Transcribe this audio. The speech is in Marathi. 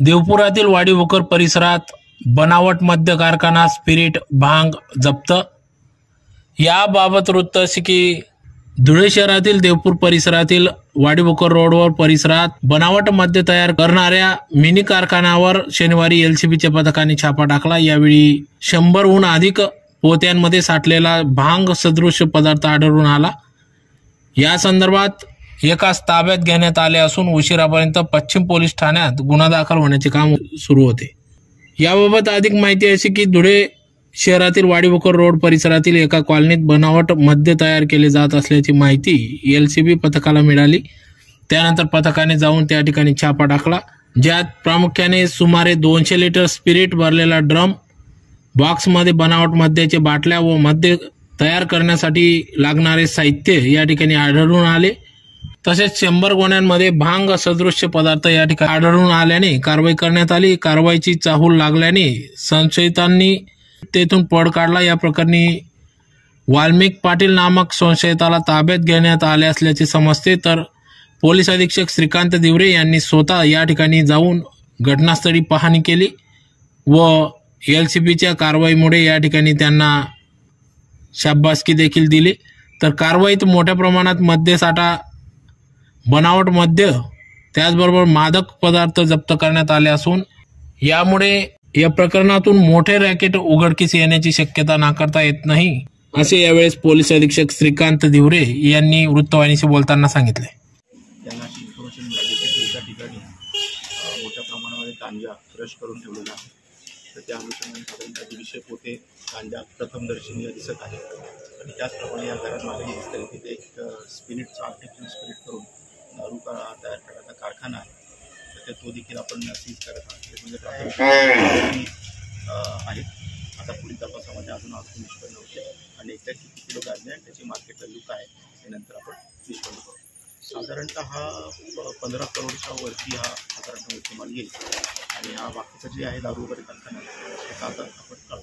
देवपुरातील वाडीवकर परिसरात बनावट मद्य कारखाना स्पिरिट भांग जप्त. याबाबत वृत्त असे की धुळे शहरातील देवपूर परिसरातील वाडीबोकर रोडवर परिसरात बनावट मद्य तयार करणाऱ्या मिनी कारखान्यावर शनिवारी एलसीबीच्या पथकाने छापा टाकला. यावेळी शंभरहून अधिक पोत्यांमध्ये साठलेला भांग सदृश पदार्थ आढळून आला. या संदर्भात एकाच ताब्यात घेण्यात आले असून उशिरापर्यंत पश्चिम पोलीस ठाण्यात गुन्हा दाखल होण्याचे काम सुरू होते. याबाबत अधिक माहिती अशी की धुळे शहरातील वाडीबोकर रोड परिसरातील एका कॉलनीत बनावट मद्य तयार केले जात असल्याची माहिती एल सी बी पथकाला मिळाली. त्यानंतर पथकाने जाऊन त्या ठिकाणी छापा टाकला ज्यात प्रामुख्याने सुमारे दोनशे लिटर स्पिरिट भरलेला ड्रम बॉक्समध्ये बनावट मद्याचे बाटल्या व मद्य तयार करण्यासाठी लागणारे साहित्य या ठिकाणी आढळून आले. तसेच शंभर गोण्यांमध्ये भांग सदृश्य पदार्थ या ठिकाणी आढळून आल्याने कारवाई करण्यात आली. कारवाईची चाहूल लागल्याने संशयितांनी तेथून पळ काढला. या प्रकरणी वाल्मिक पाटील नामक संशयिताला ताब्यात घेण्यात आले असल्याचे समजते. तर पोलीस अधीक्षक श्रीकांत दिवरे यांनी स्वतः या ठिकाणी जाऊन घटनास्थळी पाहणी केली व एल सी बीच्या कारवाईमुळे या ठिकाणी त्यांना शाबासकी देखील दिली. तर कारवाईत मोठ्या प्रमाणात मद्यसाठा बनावट मद्य त्याचबरोबर मादक पदार्थ जप्त करण्यात आले असून यामुळे या प्रकरणातून मोठे रॅकेट उघडकीस येण्याची शक्यता नाकारता येत नाही असे यावेळेस पोलीस अधीक्षक श्रीकांत दिवरे यांनी वृत्तवाहिनीशी बोलताना सांगितले. त्यांना इन्फॉर्मेशन मिळाली की एका ठिकाणी मोठ्या प्रमाणामध्ये गांजा क्रश करून ठेवलेला आहे. तर त्या अनुषंगाने साधारणतः दीडशे पोते गांजा प्रथमदर्शनीय दिसत आहे आणि त्याचप्रमाणे या घरात मागे दिसत तिथे एक स्पिरिटचा आर्टिफिशियल स्पिरिट करून दारू का तयार करण्याचा कारखाना आहे तर ते देखील आपण सीज करत आहोत. म्हणजे प्राथमिक आहेत. आता पुढील तपासामध्ये अजून अजून निष्पन्न होते आणि एकदा किती किलो गांजा आहे आणि त्याची मार्केट व्हॅल्यू काय आहे नंतर आपण निष्पन्न करू. साधारणतः हा पंधरा करोडच्या वरती हा साधारणतः मुद्देमाल येईल. आणि हा बाकीचं जे आहे दारू वगैरे कारखाना त्याचा आता आपण काढू